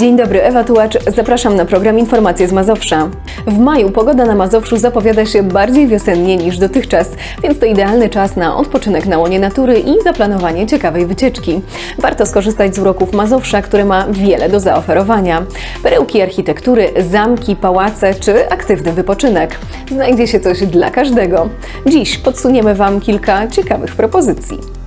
Dzień dobry, Ewa Tułacz. Zapraszam na program Informacje z Mazowsza. W maju pogoda na Mazowszu zapowiada się bardziej wiosennie niż dotychczas, więc to idealny czas na odpoczynek na łonie natury i zaplanowanie ciekawej wycieczki. Warto skorzystać z uroków Mazowsza, które ma wiele do zaoferowania. Perełki architektury, zamki, pałace czy aktywny wypoczynek. Znajdzie się coś dla każdego. Dziś podsuniemy Wam kilka ciekawych propozycji.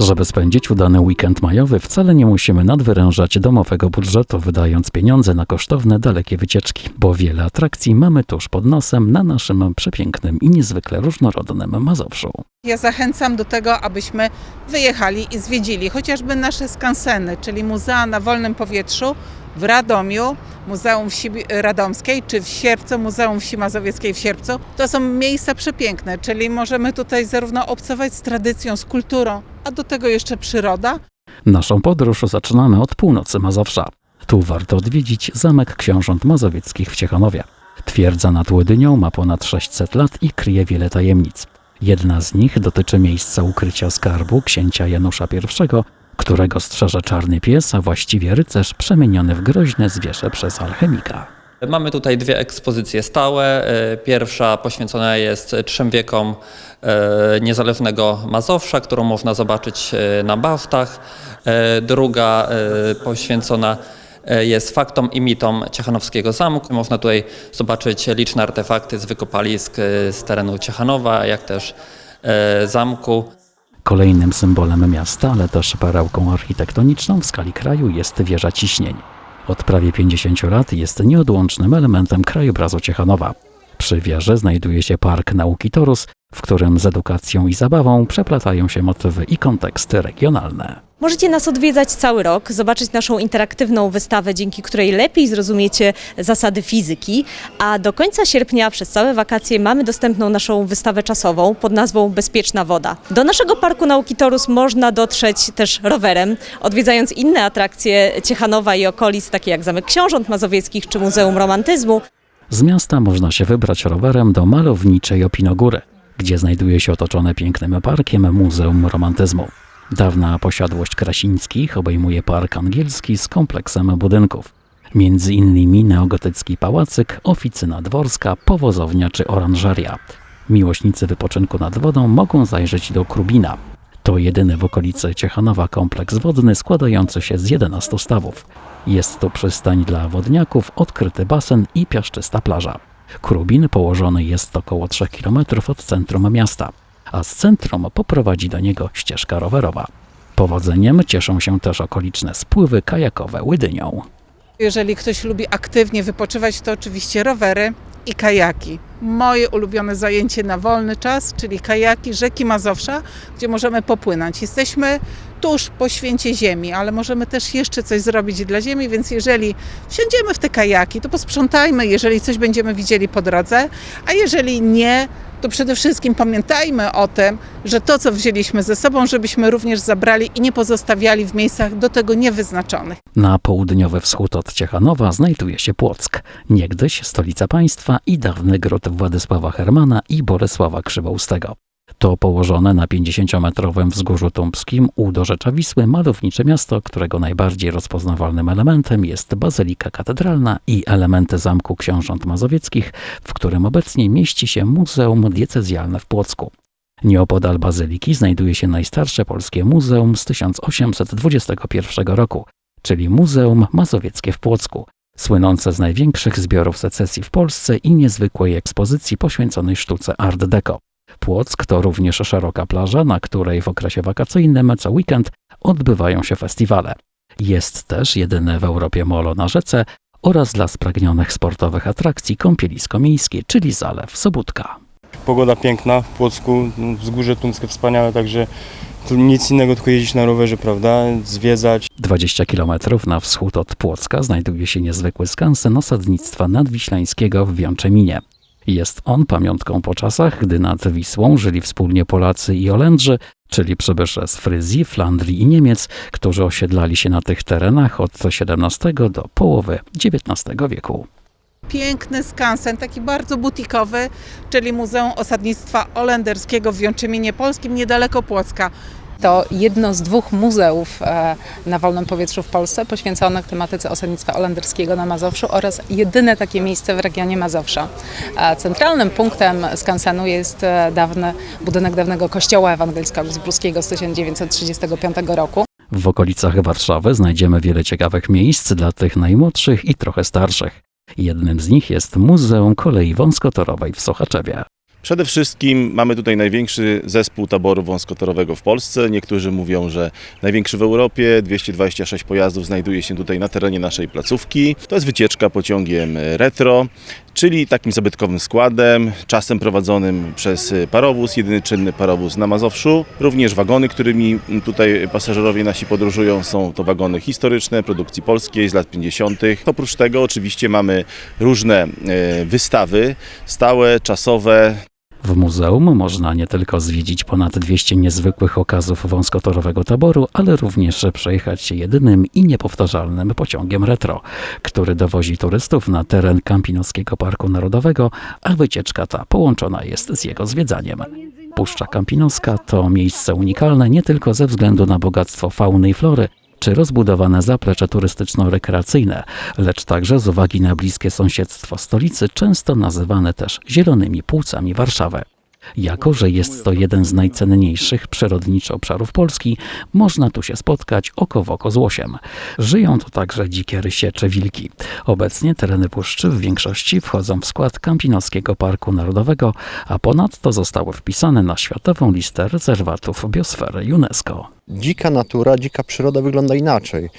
Żeby spędzić udany weekend majowy, wcale nie musimy nadwyrężać domowego budżetu, wydając pieniądze na kosztowne, dalekie wycieczki, bo wiele atrakcji mamy tuż pod nosem na naszym przepięknym i niezwykle różnorodnym Mazowszu. Ja zachęcam do tego, abyśmy wyjechali i zwiedzili chociażby nasze skanseny, czyli muzea na wolnym powietrzu w Radomiu, Muzeum Wsi Radomskiej, czy w Sierpcu, Muzeum Wsi Mazowieckiej w Sierpcu. To są miejsca przepiękne, czyli możemy tutaj zarówno obcować z tradycją, z kulturą, a do tego jeszcze przyroda. Naszą podróż zaczynamy od północy Mazowsza. Tu warto odwiedzić Zamek Książąt Mazowieckich w Ciechanowie. Twierdza nad Łydynią ma ponad 600 lat i kryje wiele tajemnic. Jedna z nich dotyczy miejsca ukrycia skarbu księcia Janusza I, którego strzeże czarny pies, a właściwie rycerz przemieniony w groźne zwierzę przez alchemika. Mamy tutaj dwie ekspozycje stałe. E, Pierwsza poświęcona jest trzem wiekom e, niezależnego Mazowsza, którą można zobaczyć e, na Baftach. Druga poświęcona jest faktom i mitom Ciechanowskiego Zamku. Można tutaj zobaczyć liczne artefakty z wykopalisk z terenu Ciechanowa, jak też zamku. Kolejnym symbolem miasta, ale też perełką architektoniczną w skali kraju jest wieża ciśnień. Od prawie 50 lat jest nieodłącznym elementem krajobrazu Ciechanowa. Przy wieży znajduje się Park Nauki Torus, w którym z edukacją i zabawą przeplatają się motywy i konteksty regionalne. Możecie nas odwiedzać cały rok, zobaczyć naszą interaktywną wystawę, dzięki której lepiej zrozumiecie zasady fizyki, a do końca sierpnia przez całe wakacje mamy dostępną naszą wystawę czasową pod nazwą Bezpieczna Woda. Do naszego Parku Nauki Torus można dotrzeć też rowerem, odwiedzając inne atrakcje Ciechanowa i okolic, takie jak Zamek Książąt Mazowieckich czy Muzeum Romantyzmu. Z miasta można się wybrać rowerem do malowniczej Opinogóry, gdzie znajduje się otoczone pięknym parkiem Muzeum Romantyzmu. Dawna posiadłość Krasińskich obejmuje Park Angielski z kompleksem budynków. Między innymi neogotycki pałacyk, oficyna dworska, powozownia czy oranżeria. Miłośnicy wypoczynku nad wodą mogą zajrzeć do Krubina. To jedyny w okolicy Ciechanowa kompleks wodny składający się z 11 stawów. Jest to przystań dla wodniaków, odkryty basen i piaszczysta plaża. Krubin położony jest około 3 km od centrum miasta, a z centrum poprowadzi do niego ścieżka rowerowa. Powodzeniem cieszą się też okoliczne spływy kajakowe Łydynią. Jeżeli ktoś lubi aktywnie wypoczywać, to oczywiście rowery i kajaki. Moje ulubione zajęcie na wolny czas, czyli kajaki rzeki Mazowsza, gdzie możemy popłynąć. Jesteśmy tuż po święcie ziemi, ale możemy też jeszcze coś zrobić dla ziemi, więc jeżeli wsiądziemy w te kajaki, to posprzątajmy, jeżeli coś będziemy widzieli po drodze, a jeżeli nie, to przede wszystkim pamiętajmy o tym, że to, co wzięliśmy ze sobą, żebyśmy również zabrali i nie pozostawiali w miejscach do tego niewyznaczonych. Na południowy wschód od Ciechanowa znajduje się Płock, niegdyś stolica państwa i dawny gród Władysława Hermana i Bolesława Krzywoustego. To położone na 50-metrowym wzgórzu tumbskim u dorzecza Wisły malownicze miasto, którego najbardziej rozpoznawalnym elementem jest bazylika katedralna i elementy Zamku Książąt Mazowieckich, w którym obecnie mieści się Muzeum Diecezjalne w Płocku. Nieopodal bazyliki znajduje się najstarsze polskie muzeum z 1821 roku, czyli Muzeum Mazowieckie w Płocku, słynące z największych zbiorów secesji w Polsce i niezwykłej ekspozycji poświęconej sztuce Art Deco. Płock to również szeroka plaża, na której w okresie wakacyjnym co weekend odbywają się festiwale. Jest też jedyne w Europie molo na rzece oraz dla spragnionych sportowych atrakcji kąpielisko miejskie, czyli zalew Sobótka. Pogoda piękna w Płocku, no, wzgórze tumskie wspaniałe, także nic innego tylko jeździć na rowerze, prawda, zwiedzać. 20 km na wschód od Płocka znajduje się niezwykły skansen osadnictwa nadwiślańskiego w Wiączeminie. Jest on pamiątką po czasach, gdy nad Wisłą żyli wspólnie Polacy i Olędrzy, czyli przybysze z Fryzji, Flandrii i Niemiec, którzy osiedlali się na tych terenach od XVII do połowy XIX wieku. piękny skansen, taki bardzo butikowy, czyli Muzeum Osadnictwa Olenderskiego w Wiączyminie Polskim, niedaleko Płocka. To jedno z dwóch muzeów e, na wolnym powietrzu w Polsce poświęconych tematyce osadnictwa holenderskiego na Mazowszu oraz jedyne takie miejsce w regionie Mazowsza. E, Centralnym punktem skansenu jest e, dawny budynek dawnego kościoła ewangelicko-luzbruskiego z 1935 roku. W okolicach Warszawy znajdziemy wiele ciekawych miejsc dla tych najmłodszych i trochę starszych. Jednym z nich jest Muzeum Kolei Wąskotorowej w Sochaczewie. Przede wszystkim mamy tutaj największy zespół taboru wąskotorowego w Polsce. Niektórzy mówią, że największy w Europie. 226 pojazdów znajduje się tutaj na terenie naszej placówki. To jest wycieczka pociągiem retro, czyli takim zabytkowym składem, czasem prowadzonym przez parowóz, jedyny czynny parowóz na Mazowszu. Również wagony, którymi tutaj pasażerowie nasi podróżują, są to wagony historyczne, produkcji polskiej z lat 50. Oprócz tego oczywiście mamy różne e, wystawy, stałe, czasowe, W muzeum można nie tylko zwiedzić ponad 200 niezwykłych okazów wąskotorowego taboru, ale również przejechać się jedynym i niepowtarzalnym pociągiem retro, który dowozi turystów na teren Kampinoskiego Parku Narodowego, a wycieczka ta połączona jest z jego zwiedzaniem. Puszcza Kampinoska to miejsce unikalne nie tylko ze względu na bogactwo fauny i flory, czy rozbudowane zaplecze turystyczno-rekreacyjne, lecz także z uwagi na bliskie sąsiedztwo stolicy, często nazywane też zielonymi płucami Warszawy. Jako, że jest to jeden z najcenniejszych przyrodniczo obszarów Polski, można tu się spotkać oko w oko z łosiem. Żyją tu także dzikie rysie czy wilki. Obecnie tereny puszczy w większości wchodzą w skład Kampinoskiego Parku Narodowego, a ponadto zostały wpisane na światową listę rezerwatów biosfery UNESCO. Dzika natura, dzika przyroda wygląda inaczej.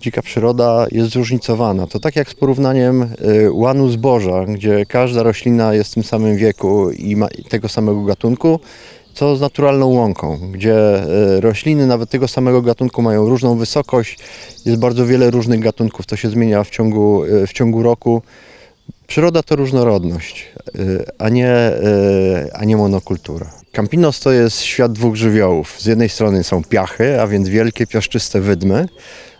Dzika przyroda jest zróżnicowana. To tak jak z porównaniem y, łanu zboża, gdzie każda roślina jest w tym samym wieku i ma tego samego gatunku, co z naturalną łąką, gdzie y, rośliny nawet tego samego gatunku mają różną wysokość, jest bardzo wiele różnych gatunków, to się zmienia w ciągu, y, w ciągu roku. Przyroda to różnorodność, a nie, a nie monokultura. Campinos to jest świat dwóch żywiołów. Z jednej strony są piachy, a więc wielkie piaszczyste wydmy.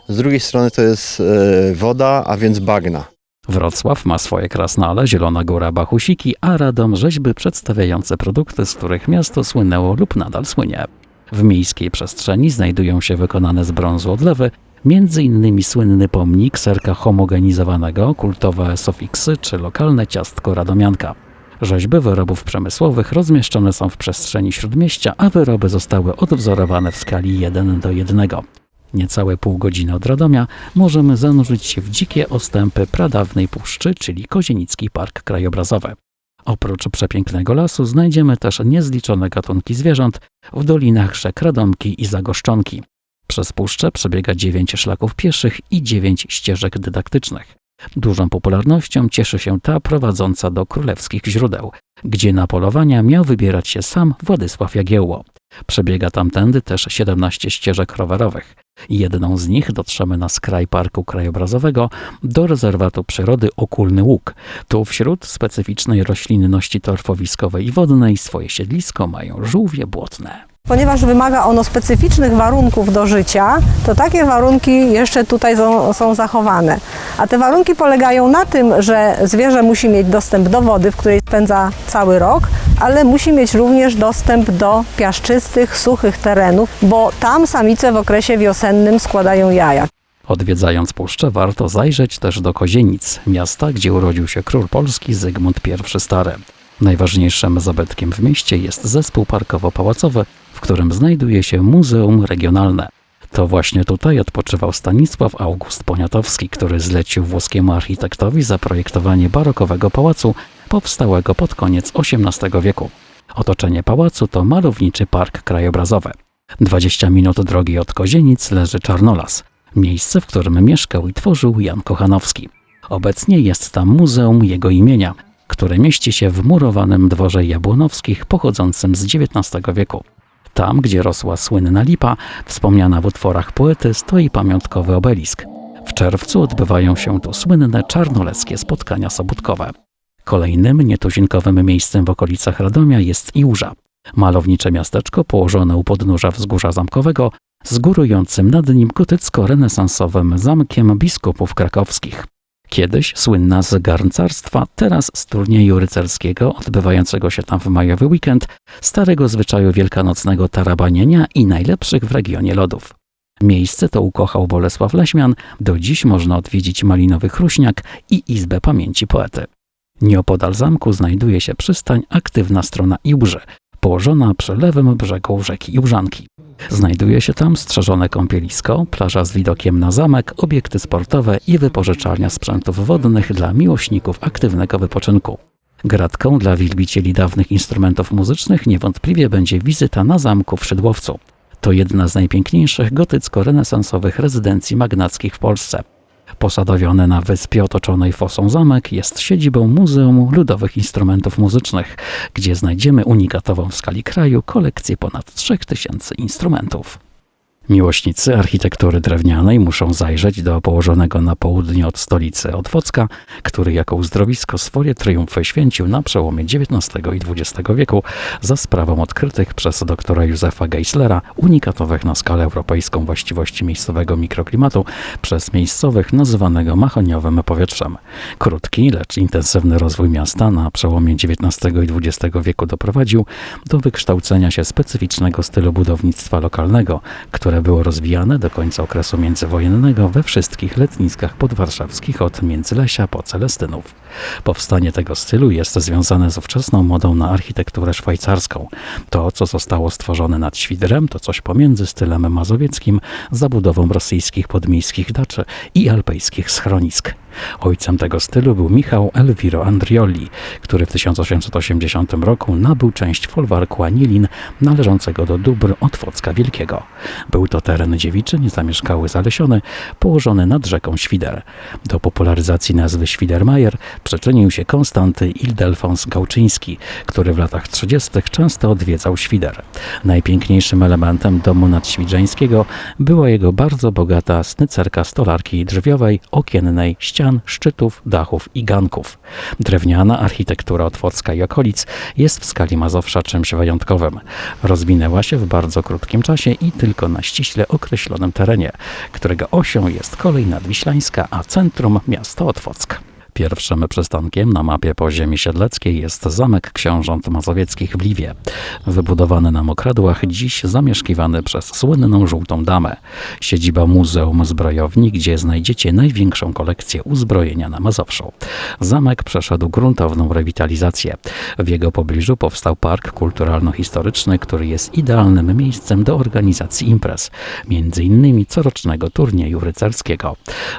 Z drugiej strony to jest y, woda, a więc bagna. Wrocław ma swoje krasnale, Zielona Góra Bachusiki, a Radom rzeźby przedstawiające produkty, z których miasto słynęło lub nadal słynie. W miejskiej przestrzeni znajdują się wykonane z brązu odlewy, innymi słynny pomnik serka homogenizowanego, kultowe sofiksy czy lokalne ciastko radomianka. Rzeźby wyrobów przemysłowych rozmieszczone są w przestrzeni śródmieścia, a wyroby zostały odwzorowane w skali 1 do 1. Niecałe pół godziny od Radomia możemy zanurzyć się w dzikie ostępy pradawnej puszczy, czyli Kozienicki Park Krajobrazowy. Oprócz przepięknego lasu znajdziemy też niezliczone gatunki zwierząt w dolinach rzek Radomki i Zagoszczonki. Przez puszczę przebiega dziewięć szlaków pieszych i dziewięć ścieżek dydaktycznych. Dużą popularnością cieszy się ta prowadząca do królewskich źródeł, gdzie na polowania miał wybierać się sam Władysław Jagiełło. Przebiega tamtędy też 17 ścieżek rowerowych. Jedną z nich dotrzemy na skraj Parku Krajobrazowego do rezerwatu przyrody Okulny Łuk. Tu wśród specyficznej roślinności torfowiskowej i wodnej swoje siedlisko mają żółwie błotne. Ponieważ wymaga ono specyficznych warunków do życia, to takie warunki jeszcze tutaj są, są zachowane. A te warunki polegają na tym, że zwierzę musi mieć dostęp do wody, w której spędza cały rok, ale musi mieć również dostęp do piaszczystych, suchych terenów, bo tam samice w okresie wiosennym składają jaja. Odwiedzając puszczę warto zajrzeć też do Kozienic, miasta, gdzie urodził się król polski Zygmunt I Stary. Najważniejszym zabytkiem w mieście jest zespół parkowo-pałacowy, w którym znajduje się Muzeum Regionalne. To właśnie tutaj odpoczywał Stanisław August Poniatowski, który zlecił włoskiemu architektowi zaprojektowanie barokowego pałacu powstałego pod koniec XVIII wieku. Otoczenie pałacu to malowniczy park krajobrazowy. 20 minut drogi od Kozienic leży Czarnolas, miejsce, w którym mieszkał i tworzył Jan Kochanowski. Obecnie jest tam muzeum jego imienia, które mieści się w murowanym dworze Jabłonowskich pochodzącym z XIX wieku. Tam, gdzie rosła słynna lipa, wspomniana w utworach poety, stoi pamiątkowy obelisk. W czerwcu odbywają się tu słynne czarnoleskie spotkania sobótkowe. Kolejnym nietuzinkowym miejscem w okolicach Radomia jest Iłża. Malownicze miasteczko położone u podnóża wzgórza zamkowego z górującym nad nim gotycko-renesansowym zamkiem biskupów krakowskich. Kiedyś słynna z garncarstwa, teraz z turnieju rycerskiego odbywającego się tam w majowy weekend, starego zwyczaju wielkanocnego tarabanienia i najlepszych w regionie lodów. Miejsce to ukochał Bolesław Leśmian, do dziś można odwiedzić Malinowy Chruśniak i Izbę Pamięci Poety. Nieopodal zamku znajduje się przystań Aktywna Strona Iłży, położona przy lewym brzegu rzeki Iłżanki. Znajduje się tam strzeżone kąpielisko, plaża z widokiem na zamek, obiekty sportowe i wypożyczalnia sprzętów wodnych dla miłośników aktywnego wypoczynku. Gratką dla wielbicieli dawnych instrumentów muzycznych niewątpliwie będzie wizyta na zamku w Szydłowcu. To jedna z najpiękniejszych gotycko-renesansowych rezydencji magnackich w Polsce. Posadowiony na wyspie otoczonej fosą zamek jest siedzibą Muzeum Ludowych Instrumentów Muzycznych, gdzie znajdziemy unikatową w skali kraju kolekcję ponad 3000 instrumentów. Miłośnicy architektury drewnianej muszą zajrzeć do położonego na południe od stolicy Otwocka, który jako uzdrowisko swoje triumfy święcił na przełomie XIX i XX wieku za sprawą odkrytych przez doktora Józefa Geislera unikatowych na skalę europejską właściwości miejscowego mikroklimatu przez miejscowych nazywanego mahoniowym powietrzem. Krótki, lecz intensywny rozwój miasta na przełomie XIX i XX wieku doprowadził do wykształcenia się specyficznego stylu budownictwa lokalnego, które było rozwijane do końca okresu międzywojennego we wszystkich letniskach podwarszawskich od Międzylesia po Celestynów. Powstanie tego stylu jest związane z ówczesną modą na architekturę szwajcarską. To, co zostało stworzone nad Świdrem, to coś pomiędzy stylem mazowieckim, zabudową rosyjskich podmiejskich daczy i alpejskich schronisk. Ojcem tego stylu był Michał Elviro Andrioli, który w 1880 roku nabył część folwarku Anilin należącego do dóbr Otwocka Wielkiego. Był to teren dziewiczy, niezamieszkały zalesiony, położony nad rzeką Świder. Do popularyzacji nazwy Świdermajer przyczynił się Konstanty Ildelfons Gałczyński, który w latach 30. często odwiedzał Świder. Najpiękniejszym elementem domu nadświdżeńskiego była jego bardzo bogata snycerka stolarki drzwiowej, okiennej, ścian, szczytów, dachów i ganków. Drewniana architektura Otwocka i okolic jest w skali Mazowsza czymś wyjątkowym. Rozwinęła się w bardzo krótkim czasie i tylko na ściśle określonym terenie, którego osią jest kolej nadwiślańska, a centrum miasto Otwock. Pierwszym przystankiem na mapie po ziemi siedleckiej jest zamek książąt mazowieckich w Liwie. Wybudowany na mokradłach, dziś zamieszkiwany przez słynną żółtą damę. Siedziba Muzeum Zbrojowni, gdzie znajdziecie największą kolekcję uzbrojenia na Mazowszu. Zamek przeszedł gruntowną rewitalizację. W jego pobliżu powstał park kulturalno-historyczny, który jest idealnym miejscem do organizacji imprez, między innymi corocznego turnieju rycerskiego.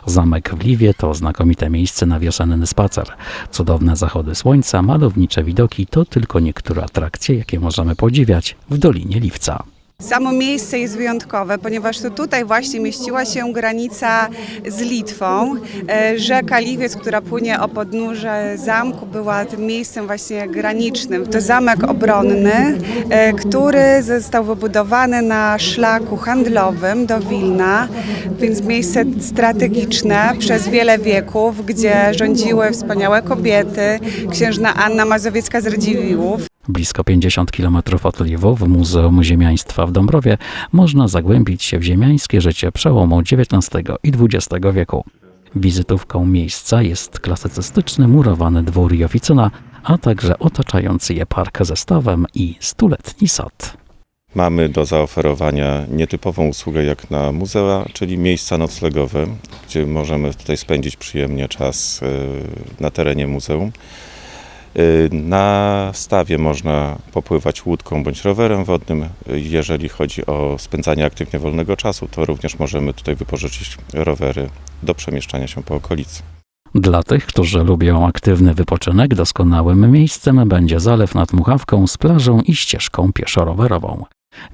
Zamek w Liwie to znakomite miejsce na spacer. Cudowne zachody słońca, malownicze widoki to tylko niektóre atrakcje, jakie możemy podziwiać w Dolinie Liwca. Samo miejsce jest wyjątkowe, ponieważ to tutaj właśnie mieściła się granica z Litwą. E, Rzeka Liwiec, która płynie o podnóże zamku, była tym miejscem właśnie granicznym. To zamek obronny, e, który został wybudowany na szlaku handlowym do Wilna, więc miejsce strategiczne przez wiele wieków, gdzie rządziły wspaniałe kobiety, księżna Anna Mazowiecka z Radziwiłłów. Blisko 50 km od Lwow w Muzeum Ziemiaństwa w Dąbrowie można zagłębić się w ziemiańskie życie przełomu XIX i XX wieku. Wizytówką miejsca jest klasycystyczny murowany dwór i oficyna, a także otaczający je park ze stawem i stuletni sad. Mamy do zaoferowania nietypową usługę jak na muzea, czyli miejsca noclegowe, gdzie możemy tutaj spędzić przyjemnie czas y, na terenie muzeum. Y, Na stawie można popływać łódką bądź rowerem wodnym. Jeżeli chodzi o spędzanie aktywnie wolnego czasu, to również możemy tutaj wypożyczyć rowery do przemieszczania się po okolicy. Dla tych, którzy lubią aktywny wypoczynek, doskonałym miejscem będzie zalew nad Muchawką z plażą i ścieżką pieszo-rowerową.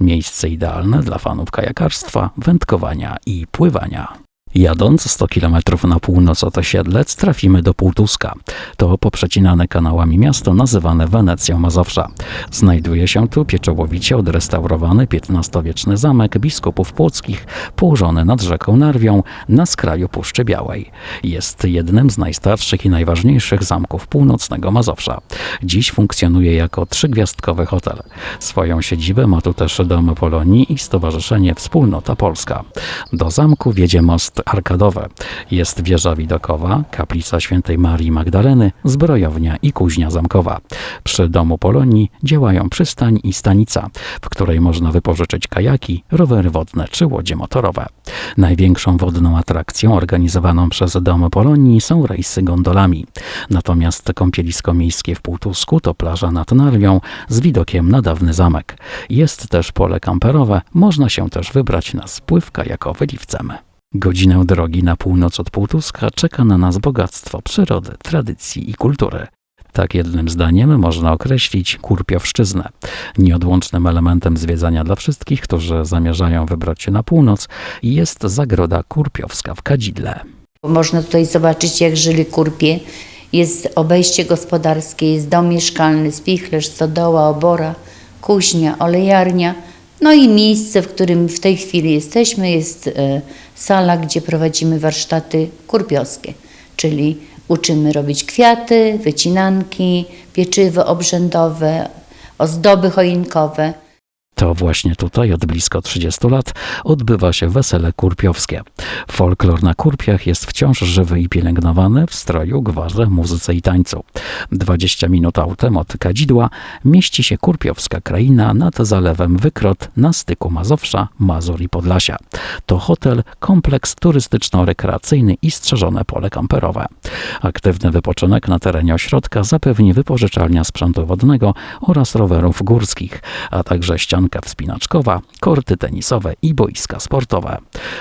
Miejsce idealne dla fanów kajakarstwa, wędkowania i pływania. Jadąc 100 km na północ od Osiedlec trafimy do Półtuska. To poprzecinane kanałami miasto nazywane Wenecją Mazowsza. Znajduje się tu pieczołowicie odrestaurowany XV-wieczny zamek biskupów płockich położony nad rzeką Narwią na skraju Puszczy Białej. Jest jednym z najstarszych i najważniejszych zamków północnego Mazowsza. Dziś funkcjonuje jako trzygwiazdkowy hotel. Swoją siedzibę ma tu też Dom Polonii i Stowarzyszenie Wspólnota Polska. Do zamku wiedzie most arkadowe. Jest wieża widokowa, kaplica świętej Marii Magdaleny, zbrojownia i kuźnia zamkowa. Przy domu Polonii działają przystań i stanica, w której można wypożyczyć kajaki, rowery wodne czy łodzie motorowe. Największą wodną atrakcją organizowaną przez Dom Polonii są rejsy gondolami. Natomiast kąpielisko miejskie w Półtusku to plaża nad Narwią z widokiem na dawny zamek. Jest też pole kamperowe, można się też wybrać na spływ kajakowy liwcem. Godzinę drogi na północ od Półtuska czeka na nas bogactwo przyrody, tradycji i kultury. Tak jednym zdaniem można określić Kurpiowszczyznę. Nieodłącznym elementem zwiedzania dla wszystkich, którzy zamierzają wybrać się na północ, jest zagroda kurpiowska w Kadzidle. Można tutaj zobaczyć, jak żyli kurpie. Jest obejście gospodarskie, jest dom mieszkalny, spichlerz, stodoła, obora, kuźnia, olejarnia. No i miejsce, w którym w tej chwili jesteśmy, jest e, sala, gdzie prowadzimy warsztaty kurpiowskie, czyli uczymy robić kwiaty, wycinanki, pieczywo obrzędowe, ozdoby choinkowe. To właśnie tutaj od blisko 30 lat odbywa się wesele kurpiowskie. Folklor na kurpiach jest wciąż żywy i pielęgnowany w stroju, gwarze, muzyce i tańcu. 20 minut autem od Kadzidła mieści się kurpiowska kraina nad zalewem Wykrot na styku Mazowsza, Mazur i Podlasia. To hotel, kompleks turystyczno-rekreacyjny i strzeżone pole kamperowe. Aktywny wypoczynek na terenie ośrodka zapewni wypożyczalnia sprzętu wodnego oraz rowerów górskich, a także wspinaczkowa, korty tenisowe i boiska sportowe.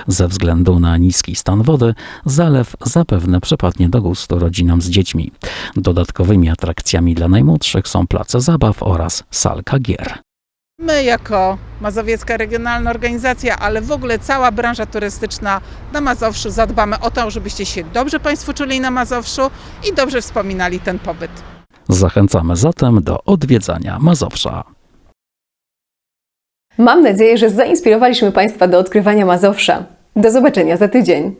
Ze względu na niski stan wody, zalew zapewne przypadnie do gustu rodzinom z dziećmi. Dodatkowymi atrakcjami dla najmłodszych są place zabaw oraz salka gier. My jako Mazowiecka Regionalna Organizacja, ale w ogóle cała branża turystyczna na Mazowszu zadbamy o to, żebyście się dobrze Państwo czuli na Mazowszu i dobrze wspominali ten pobyt. Zachęcamy zatem do odwiedzania Mazowsza. Mam nadzieję, że zainspirowaliśmy Państwa do odkrywania Mazowsza. Do zobaczenia za tydzień.